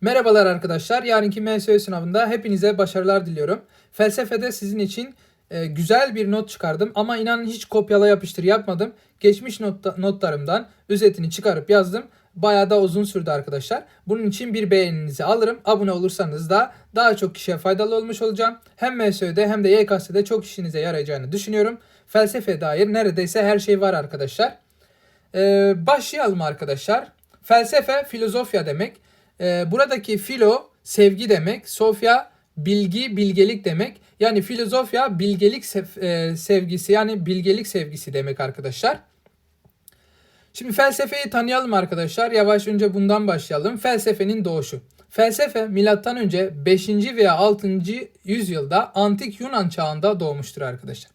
Merhabalar arkadaşlar. Yarınki MSÖ sınavında hepinize başarılar diliyorum. Felsefede sizin için e, güzel bir not çıkardım ama inanın hiç kopyala yapıştır yapmadım. Geçmiş notta- notlarımdan özetini çıkarıp yazdım. Bayağı da uzun sürdü arkadaşlar. Bunun için bir beğeninizi alırım. Abone olursanız da daha çok kişiye faydalı olmuş olacağım. Hem MSÖ'de hem de YKS'de çok işinize yarayacağını düşünüyorum. Felsefe dair neredeyse her şey var arkadaşlar. Ee, başlayalım arkadaşlar. Felsefe, filozofya demek. Ee, buradaki filo sevgi demek. Sofya bilgi, bilgelik demek. Yani filozofya bilgelik sev- e, sevgisi yani bilgelik sevgisi demek arkadaşlar. Şimdi felsefeyi tanıyalım arkadaşlar. Yavaş önce bundan başlayalım. Felsefenin doğuşu. Felsefe milattan önce 5. veya 6. yüzyılda antik Yunan çağında doğmuştur arkadaşlar.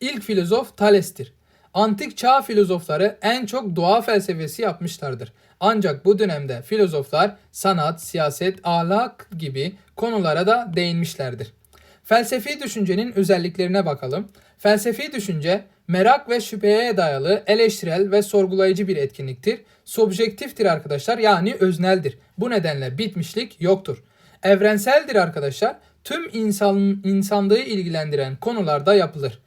İlk filozof Thales'tir. Antik çağ filozofları en çok doğa felsefesi yapmışlardır. Ancak bu dönemde filozoflar sanat, siyaset, ahlak gibi konulara da değinmişlerdir. Felsefi düşüncenin özelliklerine bakalım. Felsefi düşünce merak ve şüpheye dayalı eleştirel ve sorgulayıcı bir etkinliktir. Subjektiftir arkadaşlar yani özneldir. Bu nedenle bitmişlik yoktur. Evrenseldir arkadaşlar. Tüm insan, insanlığı ilgilendiren konularda yapılır.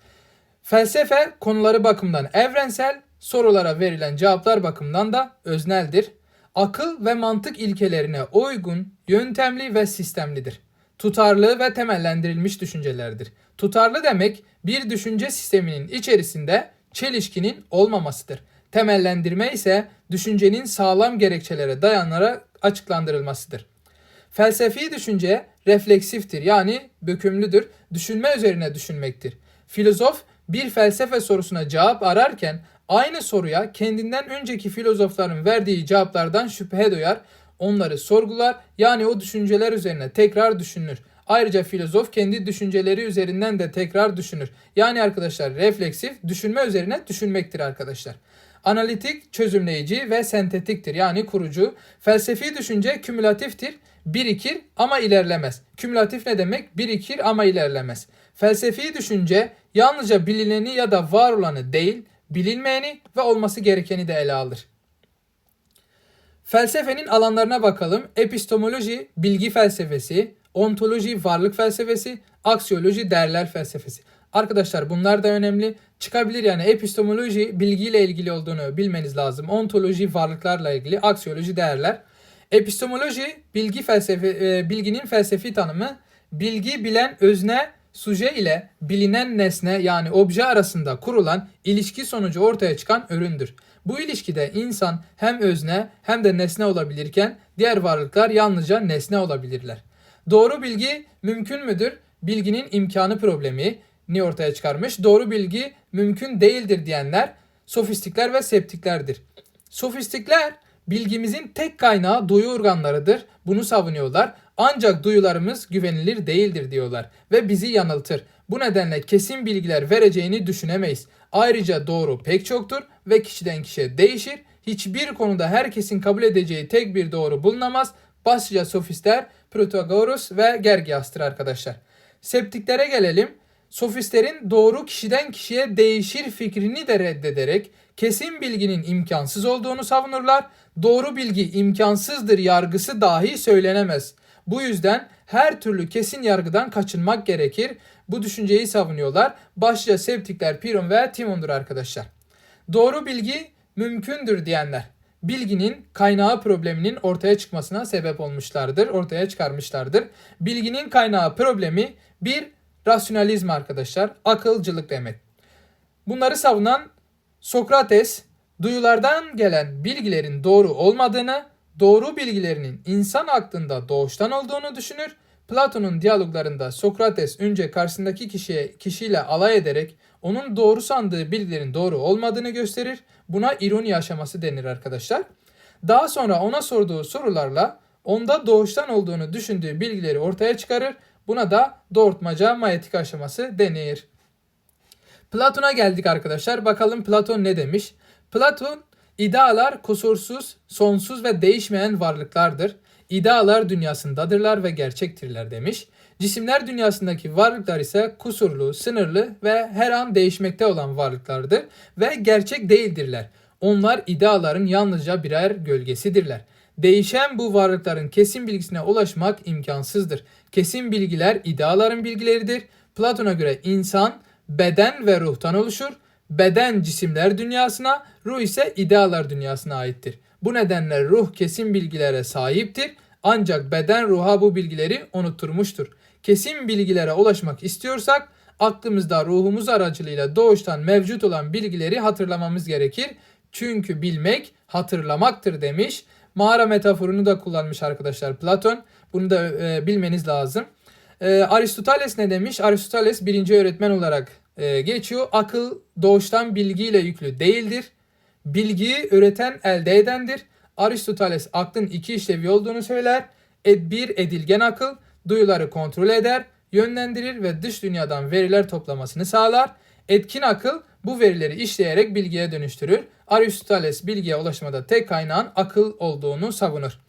Felsefe konuları bakımından evrensel, sorulara verilen cevaplar bakımından da özneldir. Akıl ve mantık ilkelerine uygun, yöntemli ve sistemlidir. Tutarlı ve temellendirilmiş düşüncelerdir. Tutarlı demek bir düşünce sisteminin içerisinde çelişkinin olmamasıdır. Temellendirme ise düşüncenin sağlam gerekçelere dayanarak açıklandırılmasıdır. Felsefi düşünce refleksiftir yani bükümlüdür. Düşünme üzerine düşünmektir. Filozof bir felsefe sorusuna cevap ararken aynı soruya kendinden önceki filozofların verdiği cevaplardan şüphe duyar, onları sorgular yani o düşünceler üzerine tekrar düşünür. Ayrıca filozof kendi düşünceleri üzerinden de tekrar düşünür. Yani arkadaşlar refleksif düşünme üzerine düşünmektir arkadaşlar. Analitik, çözümleyici ve sentetiktir yani kurucu. Felsefi düşünce kümülatiftir, birikir ama ilerlemez. Kümülatif ne demek? Birikir ama ilerlemez. Felsefi düşünce yalnızca bilineni ya da var olanı değil, bilinmeyeni ve olması gerekeni de ele alır. Felsefenin alanlarına bakalım. Epistemoloji, bilgi felsefesi, ontoloji, varlık felsefesi, aksiyoloji, değerler felsefesi. Arkadaşlar bunlar da önemli. Çıkabilir yani epistemoloji bilgiyle ilgili olduğunu bilmeniz lazım. Ontoloji varlıklarla ilgili, aksiyoloji değerler. Epistemoloji bilgi felsefe e, bilginin felsefi tanımı. Bilgi bilen özne suje ile bilinen nesne yani obje arasında kurulan ilişki sonucu ortaya çıkan üründür. Bu ilişkide insan hem özne hem de nesne olabilirken diğer varlıklar yalnızca nesne olabilirler. Doğru bilgi mümkün müdür? Bilginin imkanı problemi ni ortaya çıkarmış. Doğru bilgi mümkün değildir diyenler sofistikler ve septiklerdir. Sofistikler bilgimizin tek kaynağı duyu organlarıdır. Bunu savunuyorlar. Ancak duyularımız güvenilir değildir diyorlar ve bizi yanıltır. Bu nedenle kesin bilgiler vereceğini düşünemeyiz. Ayrıca doğru pek çoktur ve kişiden kişiye değişir. Hiçbir konuda herkesin kabul edeceği tek bir doğru bulunamaz. Başlıca sofistler Protagoras ve Gergias'tır arkadaşlar. Septiklere gelelim. Sofistlerin doğru kişiden kişiye değişir fikrini de reddederek kesin bilginin imkansız olduğunu savunurlar. Doğru bilgi imkansızdır yargısı dahi söylenemez. Bu yüzden her türlü kesin yargıdan kaçınmak gerekir. Bu düşünceyi savunuyorlar. Başlıca septikler Piron ve Timon'dur arkadaşlar. Doğru bilgi mümkündür diyenler bilginin kaynağı probleminin ortaya çıkmasına sebep olmuşlardır, ortaya çıkarmışlardır. Bilginin kaynağı problemi bir rasyonalizm arkadaşlar, akılcılık demek. Bunları savunan Sokrates duyulardan gelen bilgilerin doğru olmadığını, doğru bilgilerinin insan aklında doğuştan olduğunu düşünür. Platon'un diyaloglarında Sokrates önce karşısındaki kişiye kişiyle alay ederek onun doğru sandığı bilgilerin doğru olmadığını gösterir. Buna ironi aşaması denir arkadaşlar. Daha sonra ona sorduğu sorularla onda doğuştan olduğunu düşündüğü bilgileri ortaya çıkarır. Buna da doğurtmaca manyetik aşaması denir. Platon'a geldik arkadaşlar. Bakalım Platon ne demiş? Platon idealar kusursuz, sonsuz ve değişmeyen varlıklardır. İdealar dünyasındadırlar ve gerçektirler demiş. Cisimler dünyasındaki varlıklar ise kusurlu, sınırlı ve her an değişmekte olan varlıklardır ve gerçek değildirler. Onlar ideaların yalnızca birer gölgesidirler. Değişen bu varlıkların kesin bilgisine ulaşmak imkansızdır. Kesin bilgiler ideaların bilgileridir. Platon'a göre insan beden ve ruhtan oluşur. Beden cisimler dünyasına, ruh ise idealar dünyasına aittir. Bu nedenle ruh kesin bilgilere sahiptir. Ancak beden ruha bu bilgileri unutturmuştur. Kesin bilgilere ulaşmak istiyorsak aklımızda ruhumuz aracılığıyla doğuştan mevcut olan bilgileri hatırlamamız gerekir. Çünkü bilmek hatırlamaktır demiş. Mağara metaforunu da kullanmış arkadaşlar Platon. Bunu da e, bilmeniz lazım. E, Aristoteles ne demiş? Aristoteles birinci öğretmen olarak e, geçiyor. Akıl doğuştan bilgiyle yüklü değildir. Bilgiyi üreten elde edendir. Aristoteles aklın iki işlevi olduğunu söyler. Ed, bir edilgen akıl duyuları kontrol eder, yönlendirir ve dış dünyadan veriler toplamasını sağlar. Etkin akıl bu verileri işleyerek bilgiye dönüştürür. Aristoteles bilgiye ulaşmada tek kaynağın akıl olduğunu savunur.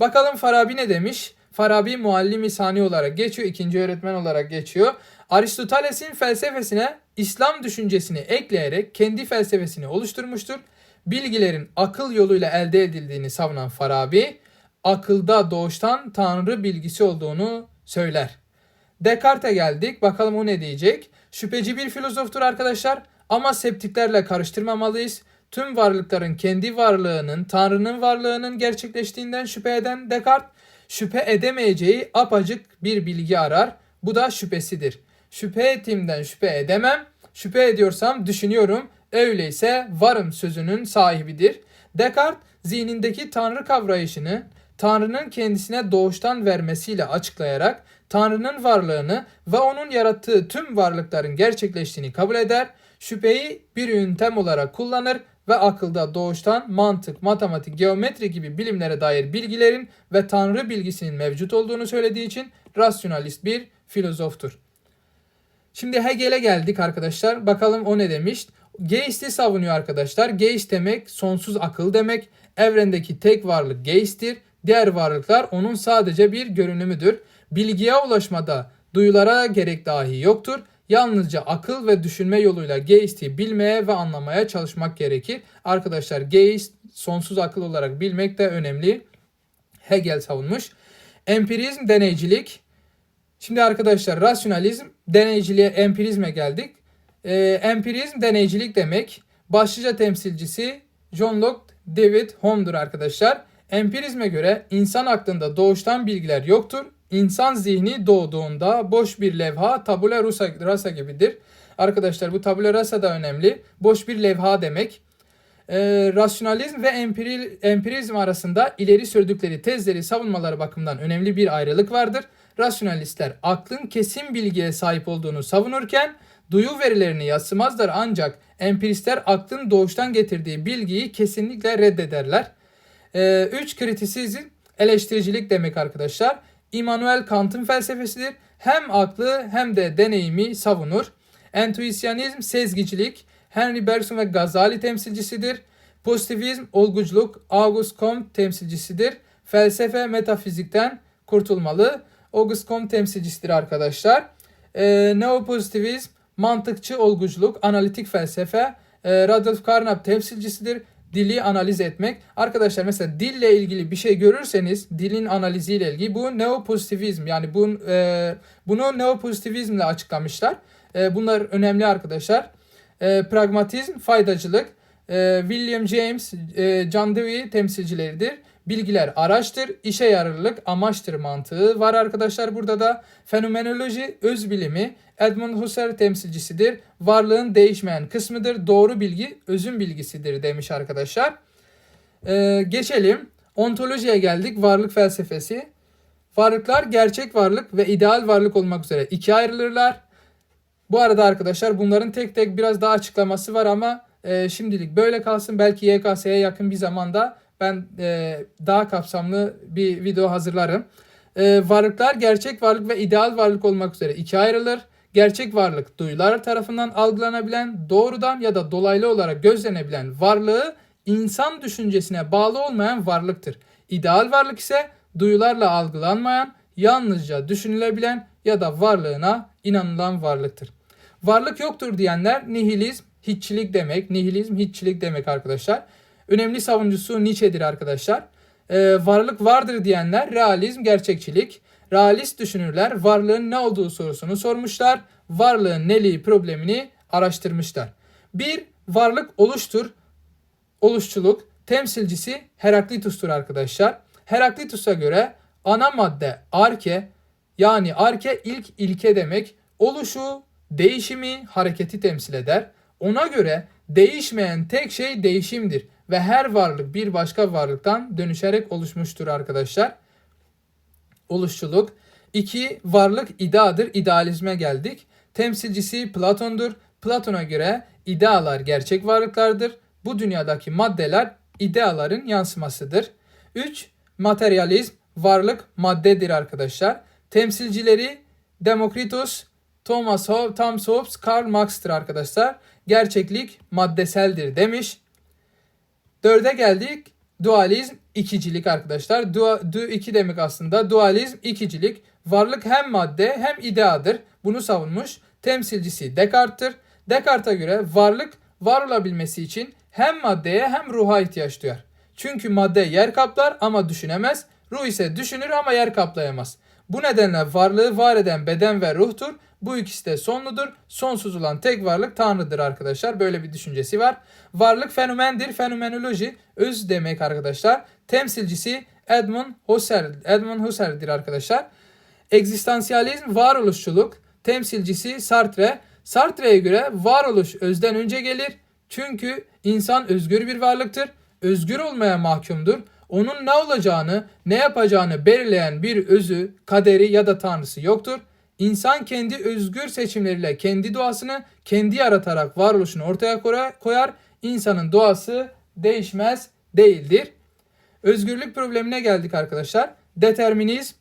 Bakalım Farabi ne demiş? Farabi muallim sani olarak geçiyor, ikinci öğretmen olarak geçiyor. Aristoteles'in felsefesine İslam düşüncesini ekleyerek kendi felsefesini oluşturmuştur. Bilgilerin akıl yoluyla elde edildiğini savunan Farabi, akılda doğuştan tanrı bilgisi olduğunu söyler. Descartes'e geldik. Bakalım o ne diyecek? Şüpheci bir filozoftur arkadaşlar ama septiklerle karıştırmamalıyız. Tüm varlıkların kendi varlığının, Tanrı'nın varlığının gerçekleştiğinden şüphe eden Descartes, şüphe edemeyeceği apacık bir bilgi arar. Bu da şüphesidir. Şüphe ettiğimden şüphe edemem. Şüphe ediyorsam düşünüyorum. Öyleyse varım sözünün sahibidir. Descartes zihnindeki Tanrı kavrayışını Tanrı'nın kendisine doğuştan vermesiyle açıklayarak Tanrı'nın varlığını ve onun yarattığı tüm varlıkların gerçekleştiğini kabul eder, şüpheyi bir yöntem olarak kullanır ve akılda doğuştan mantık, matematik, geometri gibi bilimlere dair bilgilerin ve Tanrı bilgisinin mevcut olduğunu söylediği için rasyonalist bir filozoftur. Şimdi Hegel'e geldik arkadaşlar. Bakalım o ne demiş? Geist'i savunuyor arkadaşlar. Geist demek sonsuz akıl demek. Evrendeki tek varlık Geist'tir. Diğer varlıklar onun sadece bir görünümüdür. Bilgiye ulaşmada duyulara gerek dahi yoktur. Yalnızca akıl ve düşünme yoluyla Geist'i bilmeye ve anlamaya çalışmak gerekir. Arkadaşlar Geist sonsuz akıl olarak bilmek de önemli. Hegel savunmuş. Empirizm deneycilik. Şimdi arkadaşlar rasyonalizm deneyciliğe empirizme geldik. Ee, empirizm deneycilik demek. Başlıca temsilcisi John Locke David Hume'dur arkadaşlar. Empirizme göre insan aklında doğuştan bilgiler yoktur. İnsan zihni doğduğunda boş bir levha tabula rasa, rasa gibidir. Arkadaşlar bu tabula rasa da önemli. Boş bir levha demek. Ee, rasyonalizm ve empiril, empirizm arasında ileri sürdükleri tezleri savunmaları bakımından önemli bir ayrılık vardır. Rasyonalistler aklın kesin bilgiye sahip olduğunu savunurken duyu verilerini yatsımazlar ancak empiristler aklın doğuştan getirdiği bilgiyi kesinlikle reddederler. 3 ee, kritisizm eleştiricilik demek arkadaşlar. Immanuel Kant'ın felsefesidir. Hem aklı hem de deneyimi savunur. Entüisyanizm sezgicilik. Henry Bergson ve Gazali temsilcisidir. Pozitivizm olguculuk Auguste Comte temsilcisidir. Felsefe metafizikten kurtulmalı. Auguste Comte temsilcisidir arkadaşlar. E, neopozitivizm mantıkçı olguculuk, analitik felsefe. E, Rudolf Carnap temsilcisidir dili analiz etmek. Arkadaşlar mesela dille ilgili bir şey görürseniz dilin analiziyle ilgili bu neopozitivizm yani bu, e, bunu neopozitivizmle açıklamışlar. E, bunlar önemli arkadaşlar. E, pragmatizm, faydacılık, e, William James, e, John Dewey temsilcileridir. Bilgiler araçtır, işe yararlılık amaçtır mantığı var arkadaşlar burada da. Fenomenoloji öz bilimi Edmund Husserl temsilcisidir. Varlığın değişmeyen kısmıdır. Doğru bilgi özün bilgisidir demiş arkadaşlar. Ee, geçelim. Ontolojiye geldik. Varlık felsefesi. Varlıklar gerçek varlık ve ideal varlık olmak üzere ikiye ayrılırlar. Bu arada arkadaşlar bunların tek tek biraz daha açıklaması var ama e, şimdilik böyle kalsın. Belki YKS'ye yakın bir zamanda ben e, daha kapsamlı bir video hazırlarım. E, varlıklar gerçek varlık ve ideal varlık olmak üzere ikiye ayrılır. Gerçek varlık duyular tarafından algılanabilen, doğrudan ya da dolaylı olarak gözlenebilen varlığı insan düşüncesine bağlı olmayan varlıktır. İdeal varlık ise duyularla algılanmayan, yalnızca düşünülebilen ya da varlığına inanılan varlıktır. Varlık yoktur diyenler nihilizm, hiççilik demek. Nihilizm, hiççilik demek arkadaşlar. Önemli savunucusu Nietzsche'dir arkadaşlar. Ee, varlık vardır diyenler realizm, gerçekçilik. Realist düşünürler varlığın ne olduğu sorusunu sormuşlar. Varlığın neliği problemini araştırmışlar. Bir, varlık oluştur, oluşçuluk temsilcisi Heraklitus'tur arkadaşlar. Heraklitus'a göre ana madde arke yani arke ilk ilke demek oluşu, değişimi, hareketi temsil eder. Ona göre değişmeyen tek şey değişimdir ve her varlık bir başka varlıktan dönüşerek oluşmuştur arkadaşlar. Oluşçuluk. 2. Varlık ideadır. İdealizme geldik. Temsilcisi Platon'dur. Platon'a göre idealar gerçek varlıklardır. Bu dünyadaki maddeler ideaların yansımasıdır. 3. Materyalizm. Varlık maddedir arkadaşlar. Temsilcileri Demokritos, Thomas Hobbes, Thomas Hobbes, Karl Marx'tır arkadaşlar. Gerçeklik maddeseldir demiş. Dörde geldik. Dualizm ikicilik arkadaşlar. Dua, du iki demek aslında. Dualizm ikicilik. Varlık hem madde hem ideadır. Bunu savunmuş. Temsilcisi Descartes'tir. Descartes'a göre varlık var olabilmesi için hem maddeye hem ruha ihtiyaç duyar. Çünkü madde yer kaplar ama düşünemez. Ruh ise düşünür ama yer kaplayamaz. Bu nedenle varlığı var eden beden ve ruhtur. Bu ikisi de sonludur. Sonsuz olan tek varlık Tanrı'dır arkadaşlar. Böyle bir düşüncesi var. Varlık fenomendir. Fenomenoloji öz demek arkadaşlar. Temsilcisi Edmund Husserl. Edmund Husserl'dir arkadaşlar. Egzistansiyalizm varoluşçuluk. Temsilcisi Sartre. Sartre'ye göre varoluş özden önce gelir. Çünkü insan özgür bir varlıktır. Özgür olmaya mahkumdur. Onun ne olacağını, ne yapacağını belirleyen bir özü, kaderi ya da tanrısı yoktur. İnsan kendi özgür seçimleriyle kendi doğasını kendi yaratarak varoluşunu ortaya koyar. İnsanın doğası değişmez değildir. Özgürlük problemine geldik arkadaşlar. Determinizm,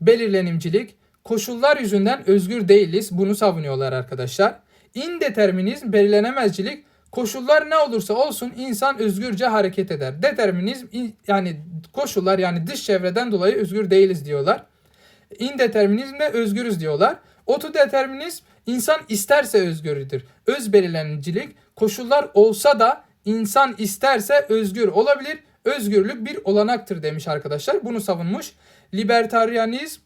belirlenimcilik, koşullar yüzünden özgür değiliz. Bunu savunuyorlar arkadaşlar. İndeterminizm, belirlenemezcilik, koşullar ne olursa olsun insan özgürce hareket eder. Determinizm yani koşullar yani dış çevreden dolayı özgür değiliz diyorlar. İndeterminizmde özgürüz diyorlar. Otodeterminizm insan isterse özgürdür. Öz belirlenicilik koşullar olsa da insan isterse özgür olabilir. Özgürlük bir olanaktır demiş arkadaşlar. Bunu savunmuş. Libertarianizm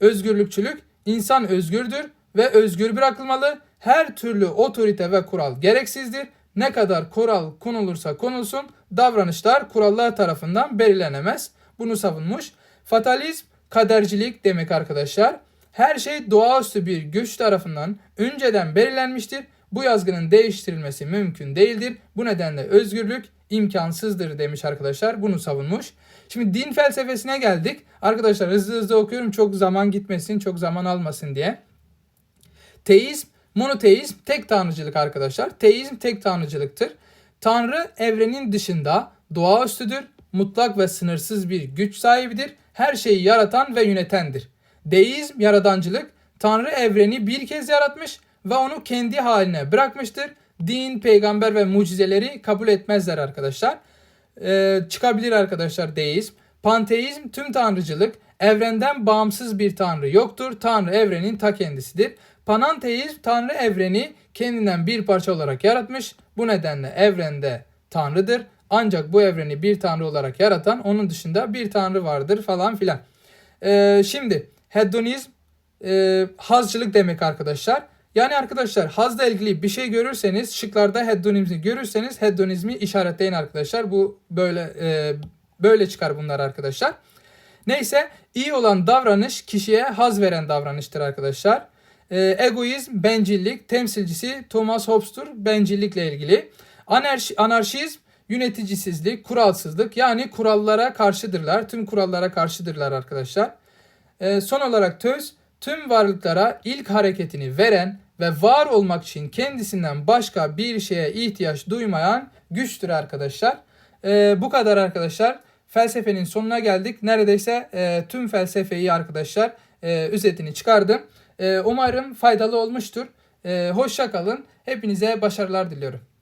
özgürlükçülük insan özgürdür ve özgür bırakılmalı. Her türlü otorite ve kural gereksizdir. Ne kadar kural konulursa konulsun davranışlar kurallar tarafından belirlenemez. Bunu savunmuş. Fatalizm kadercilik demek arkadaşlar. Her şey doğaüstü bir güç tarafından önceden belirlenmiştir. Bu yazgının değiştirilmesi mümkün değildir. Bu nedenle özgürlük imkansızdır demiş arkadaşlar. Bunu savunmuş. Şimdi din felsefesine geldik. Arkadaşlar hızlı hızlı okuyorum çok zaman gitmesin, çok zaman almasın diye. Teizm, monoteizm tek tanrıcılık arkadaşlar. Teizm tek tanrıcılıktır. Tanrı evrenin dışında doğaüstüdür, mutlak ve sınırsız bir güç sahibidir. Her şeyi yaratan ve yönetendir. Deizm, yaradancılık, Tanrı evreni bir kez yaratmış ve onu kendi haline bırakmıştır. Din, peygamber ve mucizeleri kabul etmezler arkadaşlar. Ee, çıkabilir arkadaşlar deizm. Panteizm tüm tanrıcılık. Evrenden bağımsız bir tanrı yoktur. Tanrı evrenin ta kendisidir. Pananteizm tanrı evreni kendinden bir parça olarak yaratmış. Bu nedenle evrende tanrıdır. Ancak bu evreni bir tanrı olarak yaratan onun dışında bir tanrı vardır falan filan. Ee, şimdi hedonizm e, hazcılık demek arkadaşlar. Yani arkadaşlar hazla ilgili bir şey görürseniz şıklarda hedonizmi görürseniz hedonizmi işaretleyin arkadaşlar. Bu böyle e, böyle çıkar bunlar arkadaşlar. Neyse iyi olan davranış kişiye haz veren davranıştır arkadaşlar. E, egoizm, bencillik temsilcisi Thomas Hobbes'tur bencillikle ilgili. Anarşi, anarşizm yöneticisizlik, kuralsızlık yani kurallara karşıdırlar. Tüm kurallara karşıdırlar arkadaşlar. E, son olarak töz tüm varlıklara ilk hareketini veren ve var olmak için kendisinden başka bir şeye ihtiyaç duymayan güçtür arkadaşlar. E, bu kadar arkadaşlar. Felsefenin sonuna geldik. Neredeyse e, tüm felsefeyi arkadaşlar e, özetini çıkardım. E, umarım faydalı olmuştur. E, hoşça kalın. Hepinize başarılar diliyorum.